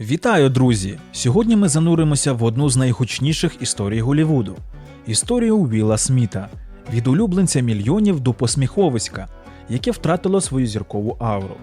Вітаю, друзі! Сьогодні ми зануримося в одну з найгучніших історій Голлівуду – історію Віла Сміта від улюбленця мільйонів до посміховиська, яке втратило свою зіркову ауру.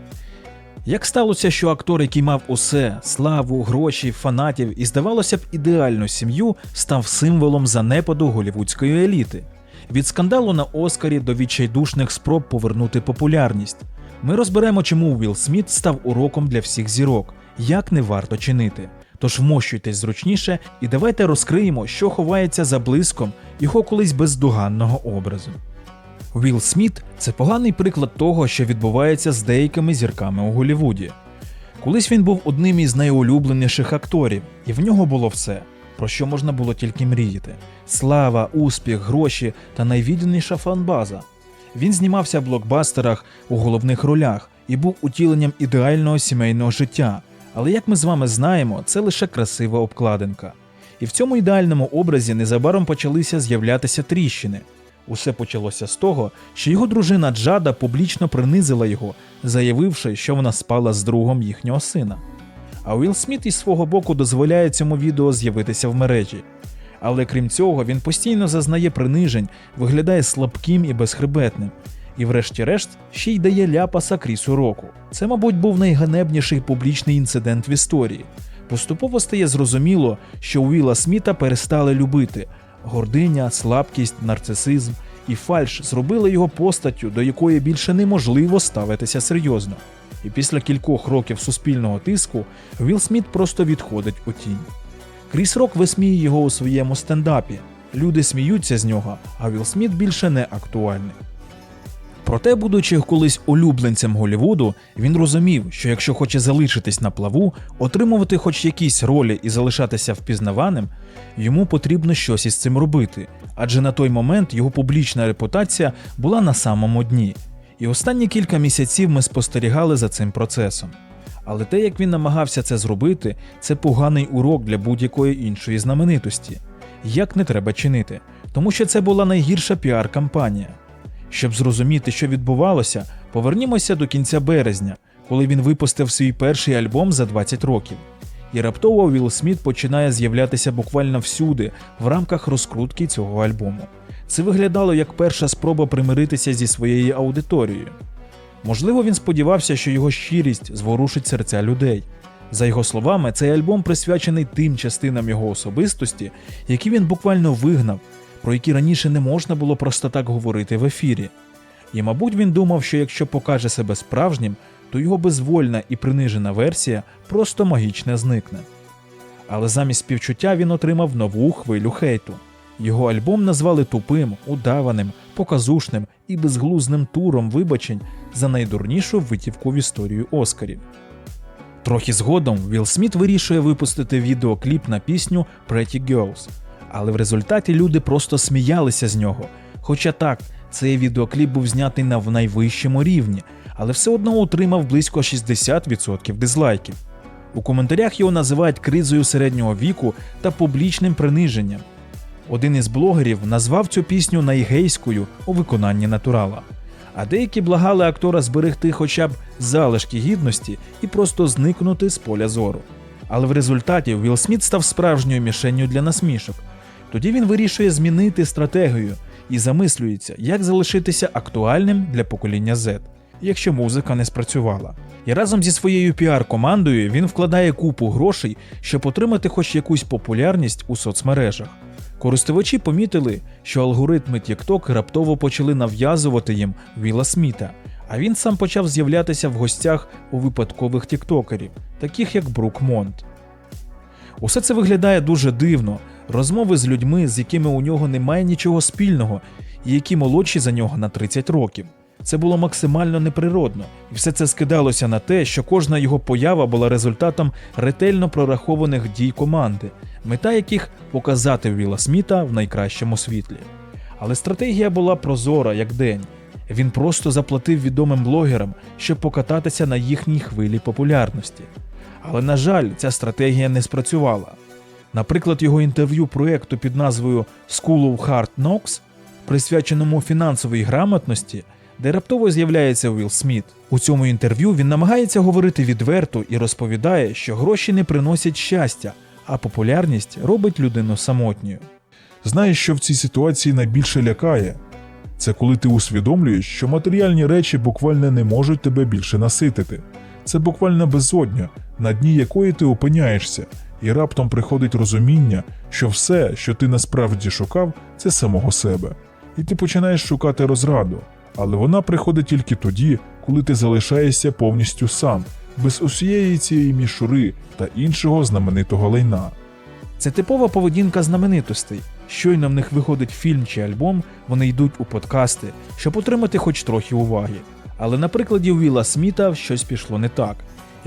Як сталося, що актор, який мав усе славу, гроші, фанатів і, здавалося б, ідеальну сім'ю, став символом занепаду голівудської еліти? Від скандалу на Оскарі до відчайдушних спроб повернути популярність. Ми розберемо, чому Вілл Сміт став уроком для всіх зірок, як не варто чинити. Тож вмощуйтесь зручніше і давайте розкриємо, що ховається за блиском його колись бездоганного образу. Вілл Сміт це поганий приклад того, що відбувається з деякими зірками у Голлівуді. Колись він був одним із найулюбленіших акторів, і в нього було все, про що можна було тільки мріяти: слава, успіх, гроші та найвідданіша фанбаза. Він знімався в блокбастерах у головних ролях і був утіленням ідеального сімейного життя. Але як ми з вами знаємо, це лише красива обкладинка. І в цьому ідеальному образі незабаром почалися з'являтися тріщини. Усе почалося з того, що його дружина Джада публічно принизила його, заявивши, що вона спала з другом їхнього сина. А Уілл Сміт із свого боку дозволяє цьому відео з'явитися в мережі. Але крім цього, він постійно зазнає принижень, виглядає слабким і безхребетним. І врешті-решт ще й дає ляпаса Крісу Року. Це, мабуть, був найганебніший публічний інцидент в історії. Поступово стає зрозуміло, що Уіла Сміта перестали любити. Гординя, слабкість, нарцисизм і фальш зробили його постаттю, до якої більше неможливо ставитися серйозно. І після кількох років суспільного тиску Вілл Сміт просто відходить у тінь. Кріс Рок висміє його у своєму стендапі. Люди сміються з нього, а Вілл Сміт більше не актуальний. Проте, будучи колись улюбленцем Голлівуду, він розумів, що якщо хоче залишитись на плаву, отримувати хоч якісь ролі і залишатися впізнаваним, йому потрібно щось із цим робити, адже на той момент його публічна репутація була на самому дні. І останні кілька місяців ми спостерігали за цим процесом. Але те, як він намагався це зробити, це поганий урок для будь-якої іншої знаменитості. Як не треба чинити, тому що це була найгірша піар-кампанія. Щоб зрозуміти, що відбувалося, повернімося до кінця березня, коли він випустив свій перший альбом за 20 років. І раптово Вілл Сміт починає з'являтися буквально всюди в рамках розкрутки цього альбому. Це виглядало як перша спроба примиритися зі своєю аудиторією. Можливо, він сподівався, що його щирість зворушить серця людей. За його словами, цей альбом присвячений тим частинам його особистості, які він буквально вигнав, про які раніше не можна було просто так говорити в ефірі. І, мабуть, він думав, що якщо покаже себе справжнім, то його безвольна і принижена версія просто магічно зникне. Але замість співчуття він отримав нову хвилю хейту. Його альбом назвали тупим, удаваним, показушним і безглузним туром вибачень за найдурнішу витівку в історію Оскарів. Трохи згодом Вілл Сміт вирішує випустити відеокліп на пісню Pretty Girls, але в результаті люди просто сміялися з нього. Хоча так, цей відеокліп був знятий на найвищому рівні, але все одно отримав близько 60% дизлайків. У коментарях його називають кризою середнього віку та публічним приниженням. Один із блогерів назвав цю пісню найгейською у виконанні натурала. А деякі благали актора зберегти хоча б залишки гідності і просто зникнути з поля зору. Але в результаті Вілл Сміт став справжньою мішенню для насмішок. Тоді він вирішує змінити стратегію і замислюється, як залишитися актуальним для покоління Z, якщо музика не спрацювала. І разом зі своєю піар-командою він вкладає купу грошей, щоб отримати хоч якусь популярність у соцмережах. Користувачі помітили, що алгоритми TikTok раптово почали нав'язувати їм Віла Сміта, а він сам почав з'являтися в гостях у випадкових тіктокерів, таких як Брук Монт. Усе це виглядає дуже дивно. Розмови з людьми, з якими у нього немає нічого спільного, і які молодші за нього на 30 років. Це було максимально неприродно, і все це скидалося на те, що кожна його поява була результатом ретельно прорахованих дій команди, мета яких показати Віла Сміта в найкращому світлі. Але стратегія була прозора як день. Він просто заплатив відомим блогерам, щоб покататися на їхній хвилі популярності. Але, на жаль, ця стратегія не спрацювала. Наприклад, його інтерв'ю проєкту під назвою School of Hard Knocks, присвяченому фінансовій грамотності, де раптово з'являється Уілл Сміт. У цьому інтерв'ю він намагається говорити відверто і розповідає, що гроші не приносять щастя, а популярність робить людину самотньою. Знаєш, що в цій ситуації найбільше лякає? Це коли ти усвідомлюєш, що матеріальні речі буквально не можуть тебе більше наситити. Це буквально безодня, на дні якої ти опиняєшся, і раптом приходить розуміння, що все, що ти насправді шукав, це самого себе. І ти починаєш шукати розраду, але вона приходить тільки тоді, коли ти залишаєшся повністю сам, без усієї цієї мішури та іншого знаменитого лайна. Це типова поведінка знаменитостей. Щойно в них виходить фільм чи альбом, вони йдуть у подкасти, щоб отримати хоч трохи уваги. Але на прикладі Уіла Сміта щось пішло не так.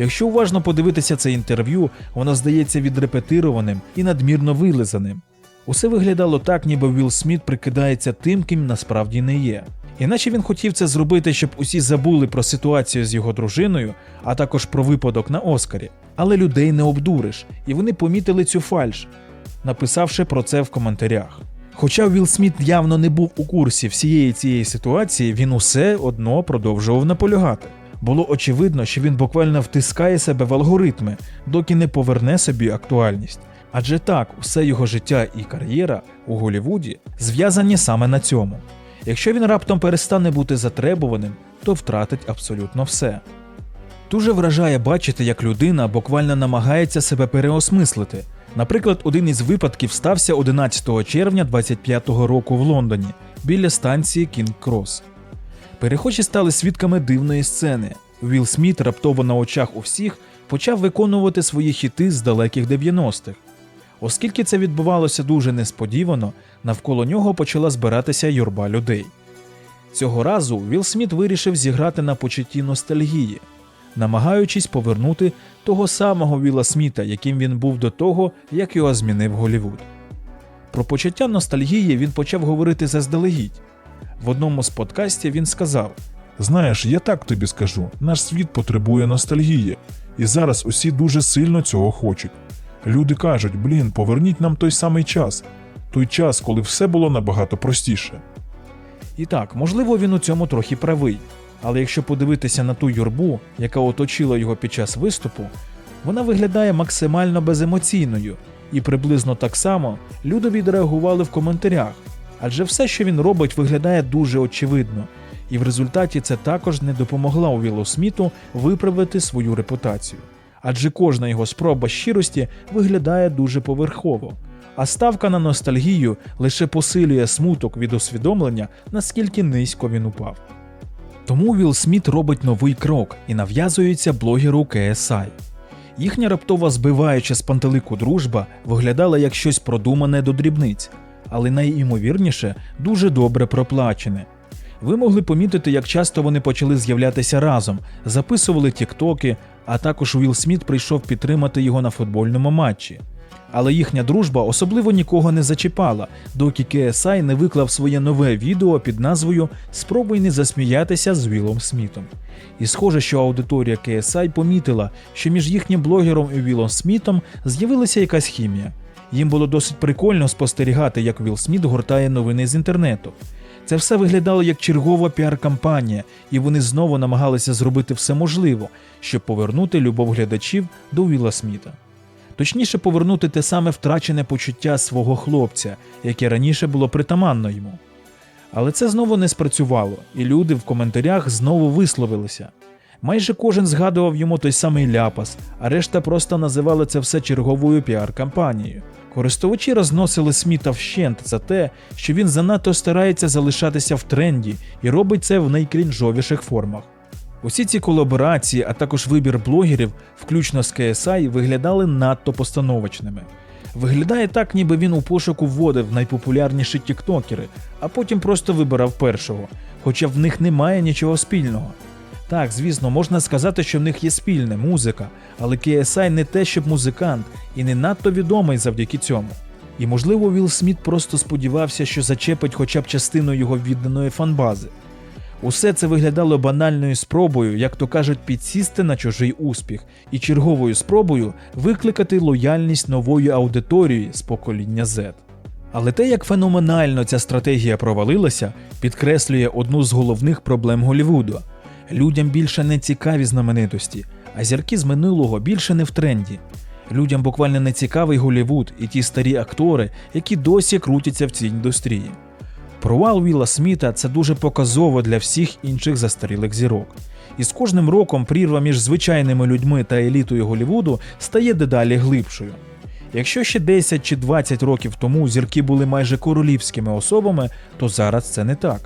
Якщо уважно подивитися це інтерв'ю, воно здається відрепетированим і надмірно вилизаним. Усе виглядало так, ніби Уілл Сміт прикидається тим, ким насправді не є. Іначе він хотів це зробити, щоб усі забули про ситуацію з його дружиною, а також про випадок на Оскарі. Але людей не обдуриш, і вони помітили цю фальш, написавши про це в коментарях. Хоча Вілл Сміт явно не був у курсі всієї цієї ситуації, він усе одно продовжував наполягати. Було очевидно, що він буквально втискає себе в алгоритми, доки не поверне собі актуальність. Адже так, усе його життя і кар'єра у Голлівуді зв'язані саме на цьому. Якщо він раптом перестане бути затребуваним, то втратить абсолютно все. Дуже вражає бачити, як людина буквально намагається себе переосмислити. Наприклад, один із випадків стався 11 червня 25-го року в Лондоні біля станції Кінг Крос. Перехожі стали свідками дивної сцени. Вілл Сміт раптово на очах у всіх почав виконувати свої хіти з далеких 90-х. Оскільки це відбувалося дуже несподівано, навколо нього почала збиратися юрба людей. Цього разу Вілл Сміт вирішив зіграти на почутті ностальгії, намагаючись повернути того самого Вілла Сміта, яким він був до того, як його змінив Голлівуд. Про почуття ностальгії він почав говорити заздалегідь. В одному з подкастів він сказав: Знаєш, я так тобі скажу: наш світ потребує ностальгії, і зараз усі дуже сильно цього хочуть. Люди кажуть: блін, поверніть нам той самий час, той час, коли все було набагато простіше. І так, можливо, він у цьому трохи правий. Але якщо подивитися на ту юрбу, яка оточила його під час виступу, вона виглядає максимально беземоційною, і приблизно так само люди відреагували в коментарях. Адже все, що він робить, виглядає дуже очевидно, і в результаті це також не допомогла Уіллу Сміту виправити свою репутацію. Адже кожна його спроба щирості виглядає дуже поверхово, а ставка на ностальгію лише посилює смуток від усвідомлення, наскільки низько він упав. Тому Вілл Сміт робить новий крок і нав'язується блогеру KSI. Їхня раптова збиваюча з пантелику дружба виглядала як щось продумане до дрібниць, але найімовірніше дуже добре проплачене. Ви могли помітити, як часто вони почали з'являтися разом, записували тіктоки, а також Уілл Сміт прийшов підтримати його на футбольному матчі. Але їхня дружба особливо нікого не зачіпала, доки KSI не виклав своє нове відео під назвою Спробуй не засміятися з Вілом Смітом. І схоже, що аудиторія KSI помітила, що між їхнім блогером і Вілом Смітом з'явилася якась хімія. Їм було досить прикольно спостерігати, як Вілл Сміт гортає новини з інтернету. Це все виглядало як чергова піар-кампанія, і вони знову намагалися зробити все можливе, щоб повернути любов глядачів до Віла Сміта. Точніше, повернути те саме втрачене почуття свого хлопця, яке раніше було притаманно йому. Але це знову не спрацювало, і люди в коментарях знову висловилися. Майже кожен згадував йому той самий ляпас, а решта просто називали це все черговою піар-кампанією. Користувачі розносили Сміта вщент за те, що він занадто старається залишатися в тренді і робить це в найкрінжовіших формах. Усі ці колаборації, а також вибір блогерів, включно з KSI, виглядали надто постановочними. Виглядає так, ніби він у пошуку вводив найпопулярніші тіктокери, а потім просто вибирав першого, хоча в них немає нічого спільного. Так, звісно, можна сказати, що в них є спільне музика, але KSI не те, щоб музикант, і не надто відомий завдяки цьому. І можливо, Вілл Сміт просто сподівався, що зачепить хоча б частину його відданої фанбази. Усе це виглядало банальною спробою, як то кажуть, підсісти на чужий успіх, і черговою спробою викликати лояльність нової аудиторії з покоління Z. Але те, як феноменально ця стратегія провалилася, підкреслює одну з головних проблем Голлівуду. Людям більше не цікаві знаменитості, а зірки з минулого більше не в тренді. Людям буквально не цікавий Голлівуд і ті старі актори, які досі крутяться в цій індустрії. Провал Вілла Сміта це дуже показово для всіх інших застарілих зірок. І з кожним роком прірва між звичайними людьми та елітою Голлівуду стає дедалі глибшою. Якщо ще 10 чи 20 років тому зірки були майже королівськими особами, то зараз це не так.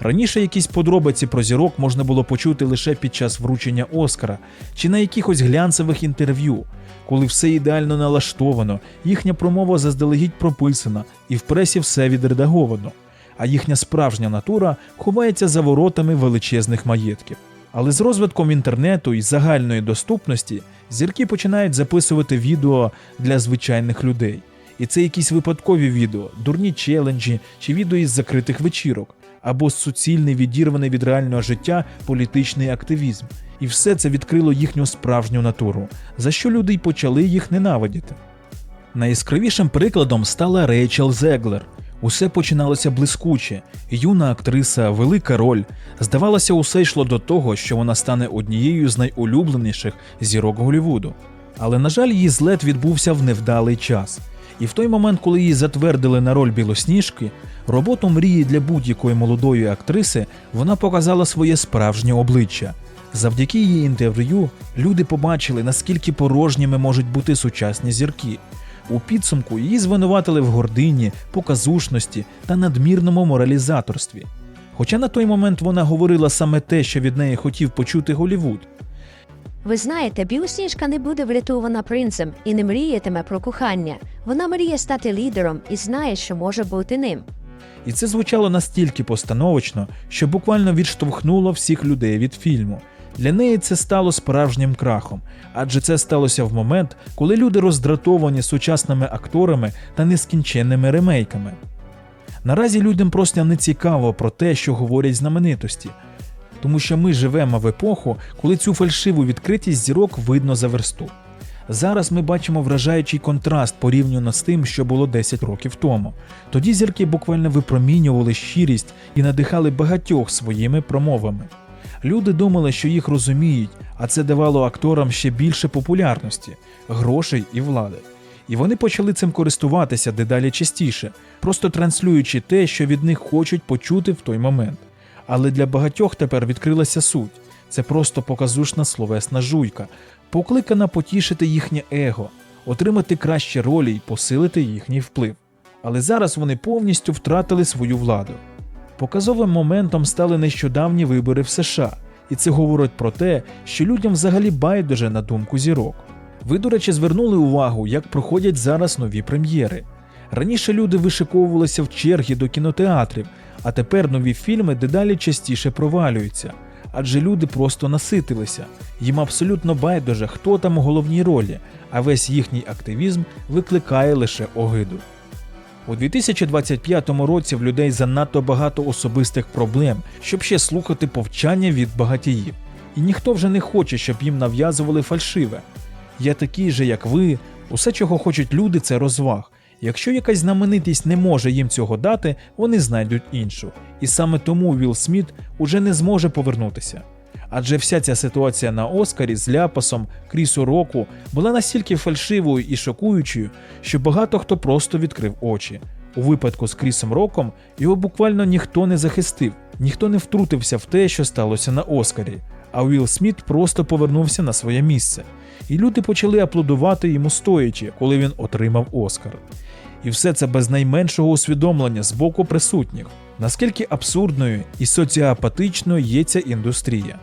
Раніше якісь подробиці про зірок можна було почути лише під час вручення Оскара чи на якихось глянцевих інтерв'ю, коли все ідеально налаштовано, їхня промова заздалегідь прописана і в пресі все відредаговано, а їхня справжня натура ховається за воротами величезних маєтків. Але з розвитком інтернету і загальної доступності зірки починають записувати відео для звичайних людей. І це якісь випадкові відео, дурні челенджі чи відео із закритих вечірок, або суцільний відірваний від реального життя політичний активізм. І все це відкрило їхню справжню натуру, за що люди й почали їх ненавидіти. Найяскравішим прикладом стала Рейчел Зеглер. Усе починалося блискуче, юна актриса, велика роль. Здавалося, усе йшло до того, що вона стане однією з найулюбленіших зірок Голлівуду. Але, на жаль, її злет відбувся в невдалий час. І в той момент, коли її затвердили на роль білосніжки, роботу мрії для будь-якої молодої актриси вона показала своє справжнє обличчя. Завдяки її інтерв'ю люди побачили, наскільки порожніми можуть бути сучасні зірки. У підсумку її звинуватили в гордині, показушності та надмірному моралізаторстві. Хоча на той момент вона говорила саме те, що від неї хотів почути Голівуд. Ви знаєте, білосніжка не буде врятована принцем і не мріятиме про кохання. Вона мріє стати лідером і знає, що може бути ним. І це звучало настільки постановочно, що буквально відштовхнуло всіх людей від фільму. Для неї це стало справжнім крахом, адже це сталося в момент, коли люди роздратовані сучасними акторами та нескінченними ремейками. Наразі людям просто не цікаво про те, що говорять знаменитості, тому що ми живемо в епоху, коли цю фальшиву відкритість зірок видно за версту. Зараз ми бачимо вражаючий контраст порівняно з тим, що було 10 років тому. Тоді зірки буквально випромінювали щирість і надихали багатьох своїми промовами. Люди думали, що їх розуміють, а це давало акторам ще більше популярності, грошей і влади. І вони почали цим користуватися дедалі частіше, просто транслюючи те, що від них хочуть почути в той момент. Але для багатьох тепер відкрилася суть це просто показушна словесна жуйка, покликана потішити їхнє его, отримати кращі ролі й посилити їхній вплив. Але зараз вони повністю втратили свою владу. Показовим моментом стали нещодавні вибори в США, і це говорить про те, що людям взагалі байдуже на думку зірок. Ви, до речі, звернули увагу, як проходять зараз нові прем'єри. Раніше люди вишиковувалися в черги до кінотеатрів, а тепер нові фільми дедалі частіше провалюються, адже люди просто наситилися. Їм абсолютно байдуже, хто там у головній ролі, а весь їхній активізм викликає лише огиду. У 2025 році в людей занадто багато особистих проблем, щоб ще слухати повчання від багатіїв. І ніхто вже не хоче, щоб їм нав'язували фальшиве. Я такий же, як ви, усе, чого хочуть люди, це розваг. Якщо якась знаменитість не може їм цього дати, вони знайдуть іншу. І саме тому Вілл Сміт уже не зможе повернутися. Адже вся ця ситуація на Оскарі з ляпасом Крісу Року була настільки фальшивою і шокуючою, що багато хто просто відкрив очі. У випадку з Крісом Роком його буквально ніхто не захистив, ніхто не втрутився в те, що сталося на Оскарі. А Уілл Сміт просто повернувся на своє місце. І люди почали аплодувати йому стоячи, коли він отримав Оскар. І все це без найменшого усвідомлення з боку присутніх, наскільки абсурдною і соціопатичною є ця індустрія.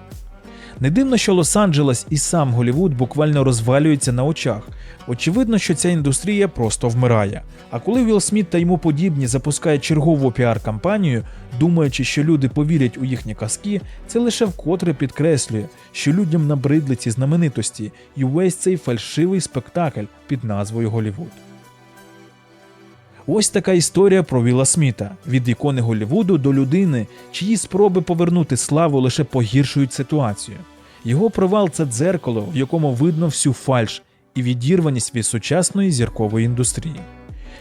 Не дивно, що Лос-Анджелес і сам Голівуд буквально розвалюються на очах. Очевидно, що ця індустрія просто вмирає. А коли Вілл Сміт та йому подібні запускають чергову піар-кампанію, думаючи, що люди повірять у їхні казки, це лише вкотре підкреслює, що людям набридли ці знаменитості і увесь цей фальшивий спектакль під назвою Голівуд. Ось така історія про Віла Сміта від ікони Голлівуду до людини, чиї спроби повернути славу лише погіршують ситуацію. Його провал це дзеркало, в якому видно всю фальш і відірваність від сучасної зіркової індустрії.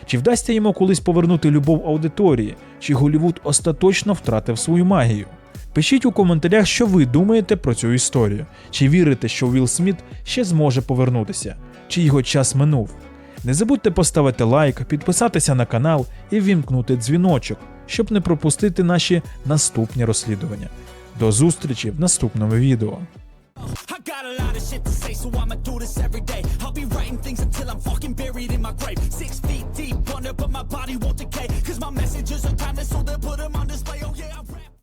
Чи вдасться йому колись повернути любов аудиторії, чи Голівуд остаточно втратив свою магію? Пишіть у коментарях, що ви думаєте про цю історію. Чи вірите, що Вілл Сміт ще зможе повернутися, чи його час минув. Не забудьте поставити лайк, підписатися на канал і ввімкнути дзвіночок, щоб не пропустити наші наступні розслідування. До зустрічі в наступному відео. I got a lot of shit to say, so I'ma do this every day. I'll be writing things until I'm fucking buried in my grave. Six feet deep under, but my body won't decay. Cause my messages are timeless, so they'll put them